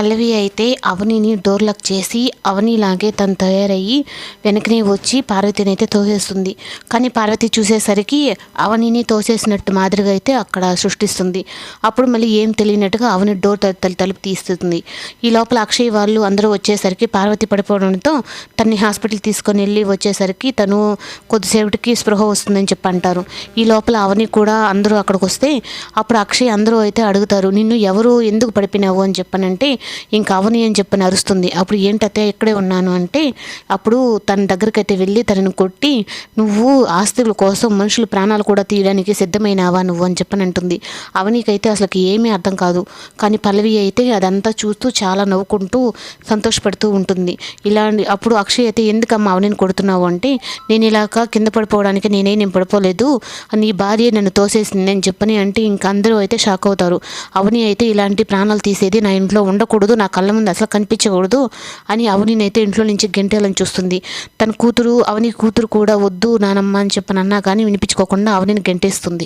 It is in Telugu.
పల్లవి అయితే అవనిని డోర్ లాక్ చేసి అవనిలాగే తను తయారయ్యి వెనకనే వచ్చి పార్వతిని అయితే తోసేస్తుంది. కానీ పార్వతి చూసేసరికి అవనిని తోసేసినట్టు మాదిరిగా అయితే అక్కడ సృష్టిస్తుంది. అప్పుడు మళ్ళీ ఏం తెలియనట్టుగా అవని డోర్ తలుపు తీస్తుంది. ఈ లోపల అక్షయ్ వాళ్ళు అందరూ వచ్చేసరికి పార్వతి పడిపోవడంతో తన్ని హాస్పిటల్ తీసుకొని వెళ్ళి వచ్చేసరికి తను కొద్దిసేపటికి స్పృహ వస్తుందని చెప్పి అంటారు ఈ లోపల అవని కూడా అందరూ అక్కడికి వస్తే అప్పుడు అక్షయ్ అందరూ అయితే అడుగుతారు నిన్ను ఎవరు ఎందుకు పడిపోయినావు? అని చెప్పనంటే ఇంకా అవని అని చెప్పని అరుస్తుంది అప్పుడు ఏంటతే ఇక్కడే ఉన్నాను అంటే అప్పుడు తన దగ్గరికి వెళ్ళి తనని కొట్టి నువ్వు ఆస్తుల కోసం మనుషులు ప్రాణాలు కూడా తీయడానికి సిద్ధమైనావా నువ్వు అని చెప్పని అంటుంది. అవనికైతే అసలు ఏమీ అర్థం కాదు. కానీ పల్లవి అయితే అదంతా చూస్తూ చాలా నవ్వుకుంటూ సంతోషపడుతూ ఉంటుంది. ఇలాంటి అప్పుడు అక్షయ్ అయితే ఎందుకమ్మా అవనిని కొడుతున్నావు అంటే నేను ఇలాగా కింద పడిపోవడానికి నేనే నేను పడిపోలేదు. నీ భార్య నన్ను తోసేసింది అని చెప్పని అంటే ఇంక అందరూ అయితే షాక్ అవుతారు. అవని అయితే ఇలాంటి ప్రాణాలు తీసేది నా ఇంట్లో ఉండకూడదు. నా కళ్ళ ముందు అసలు కనిపించకూడదు అని అవనినైతే ఇంట్లో నుంచి గెంటేలని చూస్తుంది. తన కూతురు అవని కూతురు కూడా వద్దు నానమ్మ అని చెప్పని అన్నా కానీ వినిపించుకోకుండా అవనిని గెంటేస్తుంది.